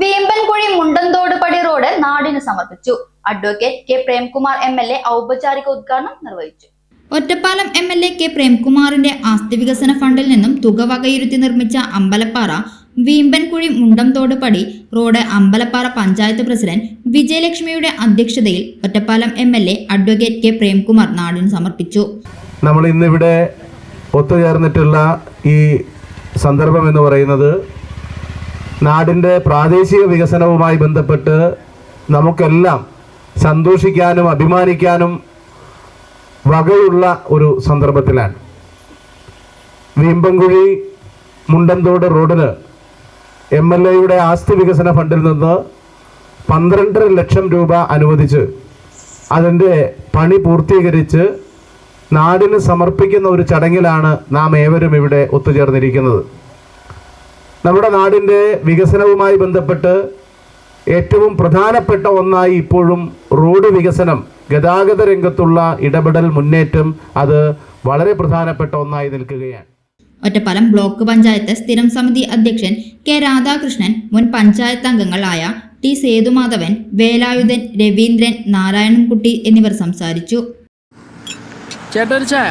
വീമ്പൻകുഴി മുണ്ടന്തോടുപടി road നാടിന് സമർപ്പിച്ചു. Advocate K Premkumar M L A ഔപചാരിക ഉദ്ഘാടനം നിർവഹിച്ചു. Ottapalam M L A K പ്രേംകുമാറിന്റെ ആസ്തി വികസന ഫണ്ടിൽ നിന്നും തുക വകയിരുത്തി നിർമ്മിച്ച അമ്പലപ്പാറ വീമ്പൻകുഴി മുണ്ടംതോടുപടി റോഡ് അമ്പലപ്പാറ പഞ്ചായത്ത് പ്രസിഡന്റ് വിജയലക്ഷ്മിയുടെ അധ്യക്ഷതയിൽ Ottapalam M L A advocate K Premkumar നാടിന് സമർപ്പിച്ചു. നമ്മൾ ഇന്നിവിടെ ഒത്തുചേർന്നിട്ടുള്ള ഈ സന്ദർഭം എന്ന് പറയുന്നത് നാടിന്റെ പ്രാദേശിക വികസനവുമായി ബന്ധപ്പെട്ട് നമുക്കെല്ലാം സന്തോഷിക്കാനും അഭിമാനിക്കാനും വകയുള്ള ഒരു സന്ദർഭത്തിലാണ്. വീമ്പൻകുഴി മുണ്ടന്തോട് റോഡിന് എം എൽ എയുടെ ആസ്തി വികസന ഫണ്ടിൽ നിന്ന് പന്ത്രണ്ടര ലക്ഷം രൂപ അനുവദിച്ച് അതിന്റെ പണി പൂർത്തീകരിച്ച് നാടിന് സമർപ്പിക്കുന്ന ഒരു ചടങ്ങിലാണ് നാം ഏവരും ഇവിടെ ഒത്തുചേർന്നിരിക്കുന്നത്. നമ്മുടെ നാടിന്റെ വികസനവുമായി ബന്ധപ്പെട്ട് ഏറ്റവും പ്രധാനപ്പെട്ട ഒന്നായി ഇപ്പോഴും റോഡ് വികസനം ഗതാഗത രംഗത്തുള്ള ഇടപെടൽ മുന്നേറ്റം അത് വളരെ പ്രധാനപ്പെട്ട ഒന്നായി നിൽക്കുകയാണ്. ഒറ്റപ്പാലം ബ്ലോക്ക് പഞ്ചായത്ത് സ്ഥിരം സമിതി അധ്യക്ഷൻ കെ രാധാകൃഷ്ണൻ മുൻ പഞ്ചായത്ത് അംഗങ്ങളായ ടി സേതുമാധവൻ വേലായുധൻ രവീന്ദ്രൻ നാരായണൻകുട്ടി എന്നിവർ സംസാരിച്ചു. ചേട്ടാ ചായ.